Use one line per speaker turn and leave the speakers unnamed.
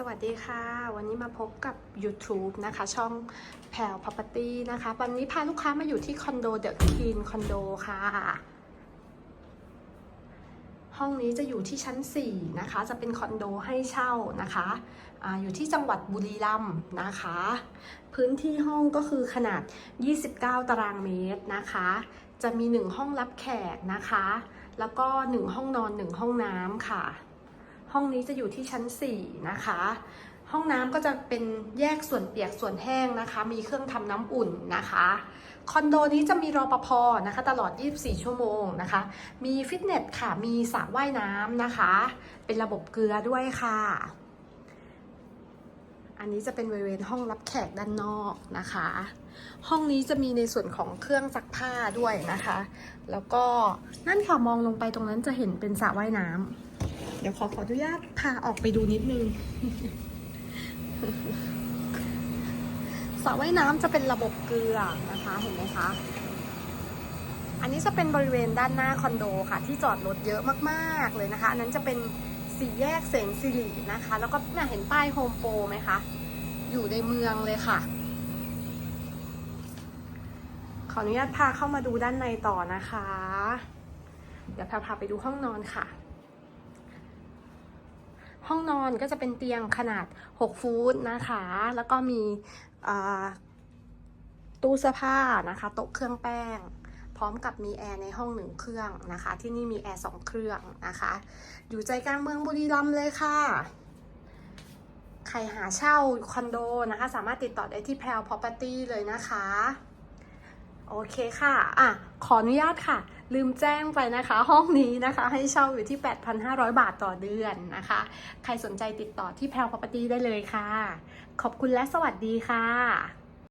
สวัสดีค่ะ วันนี้มาพบกับ YouTube นะคะ ช่องแพลว Property นะคะ วันนี้พาลูกค้ามาอยู่ที่คอนโดเดอะคีนคอนโดค่ะ ห้องนี้จะอยู่ที่ชั้น 4 นะคะ จะเป็นคอนโดให้เช่านะคะออยู่ที่จังหวัดบุรีรัมย์นะคะ พื้นที่ห้องก็คือขนาด 29 ตารางเมตรนะคะ จะมี 1 ห้องรับแขกนะคะ แล้วก็ 1 ห้องนอน 1 ห้องน้ำค่ะ ห้องนี้จะอยู่ที่ชั้น 4 นะคะ ห้องน้ำก็จะเป็นแยกส่วนเปียกส่วนแห้งนะคะ มีเครื่องทำน้ำอุ่นนะคะ คอนโดนี้จะมีรอปภนะคะ ตลอด 24 ชั่วโมงนะคะ มีฟิตเนสค่ะ มีสระว่ายน้ำนะคะ เป็นระบบเกลือด้วยค่ะ อันนี้จะเป็นบริเวณห้องรับแขกด้านนอกนะคะ ห้องนี้จะมีในส่วนของเครื่องซักผ้าด้วยนะคะ แล้วก็นั่นค่ะมองลงไปตรงนั้นจะเห็นเป็นสระว่ายน้ำ เดี๋ยวขอขออนุญาตพาออกไปดูนิดนึงสระว่ายน้ำจะเป็นระบบเกลือนะคะเห็นไหมคะ อันนี้จะเป็นบริเวณด้านหน้าคอนโดค่ะ ที่จอดรถเยอะมากๆเลยนะคะ อันนั้นจะเป็นสี่แยกเสนสิรินะคะ แล้วก็น่าเห็นป้ายโฮมโปรไหมคะ อยู่ในเมืองเลยค่ะ ขออนุญาตพาเข้ามาดูด้านในต่อนะคะ เดี๋ยวพาพาไปดูห้องนอนค่ะ ห้องนอนก็จะเป็นเตียงขนาด 6 ฟุตนะคะ แล้วก็มีตู้เสื้อผ้านะคะ โต๊ะเครื่องแป้ง พร้อมกับมีแอร์ในห้องหนึ่งเครื่องนะคะ ที่นี่มีแอร์สองเครื่องนะคะ อยู่ใจกลางเมืองบุรีรัมย์เลยค่ะ ใครหาเช่าคอนโดนะคะ สามารถติดต่อได้ที่แพลว Property เลยนะคะ โอเคค่ะ อะ ขออนุญาตค่ะ ลืมแจ้งไปนะคะ ห้องนี้นะคะ ให้เช่าอยู่ที่ 8,500 บาทต่อเดือนนะคะ ใครสนใจติดต่อที่แพลว Property ได้เลยค่ะ ขอบคุณและสวัสดีค่ะ